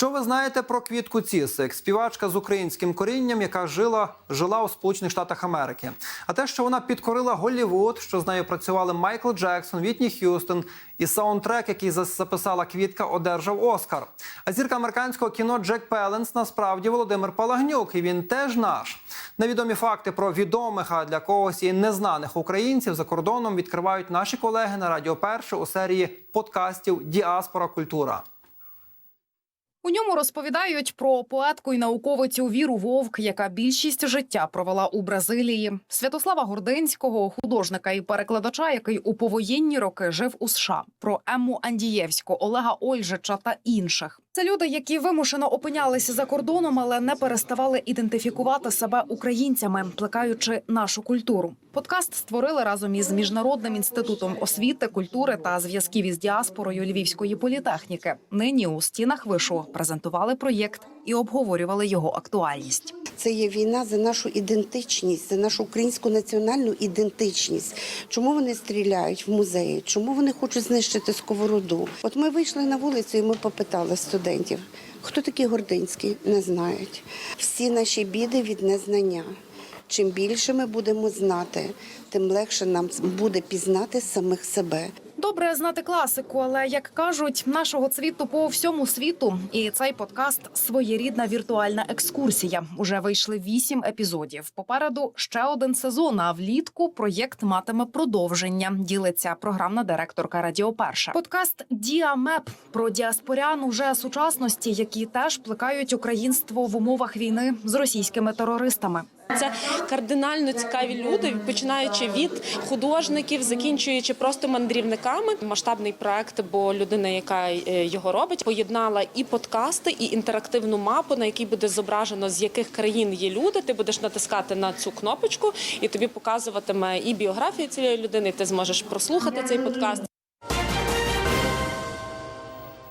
Що ви знаєте про квітку Цісик, співачка з українським корінням, яка жила жила у Сполучених Штатах Америки? А те, що вона підкорила Голлівуд, що з нею працювали Майкл Джексон, Вітні Х'юстон, і саундтрек, який записала квітка, одержав Оскар. А зірка американського кіно Джек Пеленс насправді Володимир Палагнюк, і він теж наш. Невідомі факти про відомих, а для когось і незнаних українців за кордоном відкривають наші колеги на Радіо Перше у серії подкастів Діаспора Культура. У ньому розповідають про поетку і науковицю Віру Вовк, яка більшість життя провела у Бразилії, Святослава Гординського, художника і перекладача, який у повоєнні роки жив у США, про Емму Андієвську, Олега Ольжича та інших. Це люди, які вимушено опинялися за кордоном, але не переставали ідентифікувати себе українцями, плекаючи нашу культуру. Подкаст створили разом із міжнародним інститутом освіти, культури та зв'язків із діаспорою Львівської політехніки. Нині у стінах вишу презентували проєкт і обговорювали його актуальність. Це є війна за нашу ідентичність, за нашу українську національну ідентичність. Чому вони стріляють в музеї? Чому вони хочуть знищити сковороду? От ми вийшли на вулицю і ми попитали студентів, хто такий Гординський, не знають. Всі наші біди від незнання. Чим більше ми будемо знати, тим легше нам буде пізнати самих себе. Добре знати класику, але як кажуть, нашого цвіту по всьому світу. І цей подкаст своєрідна віртуальна екскурсія. Уже вийшли вісім епізодів. Попереду ще один сезон. А влітку проєкт матиме продовження. Ділиться програмна директорка Радіо Перша. Подкаст Діамеп про діаспорян уже сучасності, які теж плекають українство в умовах війни з російськими терористами. Це кардинально цікаві люди, починаючи від художників, закінчуючи просто мандрівниками. Масштабний проект, бо людина, яка е, його робить, поєднала і подкасти, і інтерактивну мапу, на якій буде зображено з яких країн є люди. Ти будеш натискати на цю кнопочку, і тобі показуватиме і біографію цієї людини. і Ти зможеш прослухати цей подкаст.